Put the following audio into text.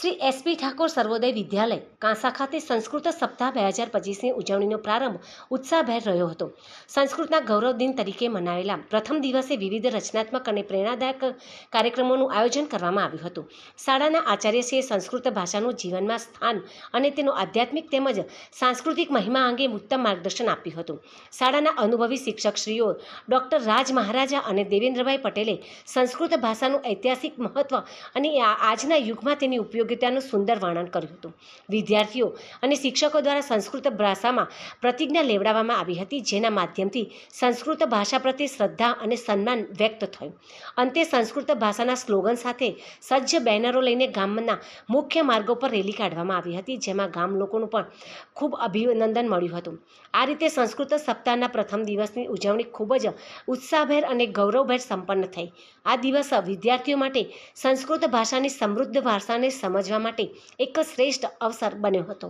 Shri SP Thakor સર્વોદય વિદ્યાલય, કાંસા ખાતે સંસ્કૃત સપ્તાહ બે હજાર પચીસની ઉજવણીનો પ્રારંભ ઉત્સાહભેર રહ્યો હતો. સંસ્કૃતના ગૌરવ દિન તરીકે મનાવેલા પ્રથમ દિવસે વિવિધ રચનાત્મક અને પ્રેરણાદાયક કાર્યક્રમોનું આયોજન કરવામાં આવ્યું હતું. શાળાના આચાર્યશ્રીએ સંસ્કૃત ભાષાનું જીવનમાં સ્થાન અને તેનો આધ્યાત્મિક તેમજ સાંસ્કૃતિક મહિમા અંગે ઉત્તમ માર્ગદર્શન આપ્યું હતું. શાળાના અનુભવી શિક્ષકશ્રીઓ ડૉક્ટર રાજ મહારાજા અને દેવેન્દ્રભાઈ પટેલે સંસ્કૃત ભાષાનું ઐતિહાસિક મહત્ત્વ અને આજના યુગમાં તેની ઉપયોગિતાનું સુંદર વર્ણન કર્યું હતું. વિદ્યાર્થીઓ અને શિક્ષકો દ્વારા સંસ્કૃત ભાષામાં પ્રતિજ્ઞા લેવડાવવામાં આવી હતી, જેના માધ્યમથી સંસ્કૃત ભાષા પ્રત્યે શ્રદ્ધા અને સન્માન વ્યક્ત થયું. અંતે સંસ્કૃત ભાષાના સ્લોગન સાથે સજ્જ બેનરો લઈને ગામના મુખ્ય માર્ગો પર રેલી કાઢવામાં આવી હતી, જેમાં ગામ લોકોનું પણ ખૂબ અભિનંદન મળ્યું હતું. આ રીતે સંસ્કૃત સપ્તાહના પ્રથમ દિવસની ઉજવણી ખૂબ જ ઉત્સાહભેર અને ગૌરવભેર સંપન્ન થઈ. આ દિવસ વિદ્યાર્થીઓ માટે સંસ્કૃત ભાષાની સમૃદ્ધ ભાષાને સમજવા માટે એક શ્રેષ્ઠ અવસર બન્યો હતો.